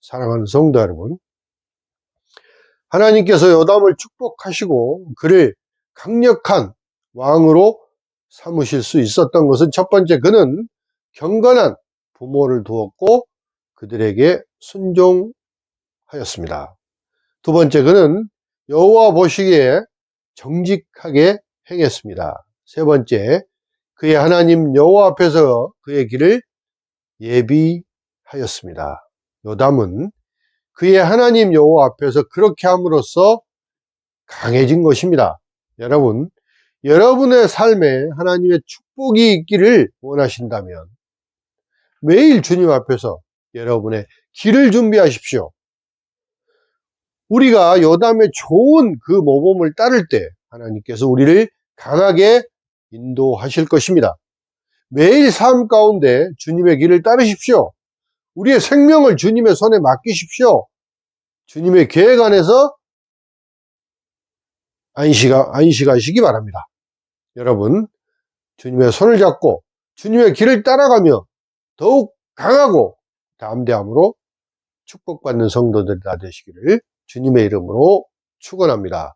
사랑하는 성도 여러분. 하나님께서 요담을 축복하시고 그를 강력한 왕으로 삼으실 수 있었던 것은 첫 번째 그는 경건한 부모를 두었고 그들에게 순종하였습니다. 두 번째 그는 여호와 보시기에 정직하게 행했습니다. 세 번째 그의 하나님 여호와 앞에서 그의 길을 예비하였습니다. 요담은 그의 하나님 여호와 앞에서 그렇게 함으로써 강해진 것입니다. 여러분, 여러분의 삶에 하나님의 축복이 있기를 원하신다면 매일 주님 앞에서 여러분의 길을 준비하십시오. 우리가 요담의 좋은 그 모범을 따를 때 하나님께서 우리를 강하게 인도하실 것입니다. 매일 삶 가운데 주님의 길을 따르십시오. 우리의 생명을 주님의 손에 맡기십시오. 주님의 계획 안에서 안식하, 안식하시기 바랍니다. 여러분, 주님의 손을 잡고 주님의 길을 따라가며 더욱 강하고 담대함으로 축복받는 성도들 다 되시기를 주님의 이름으로 축원합니다.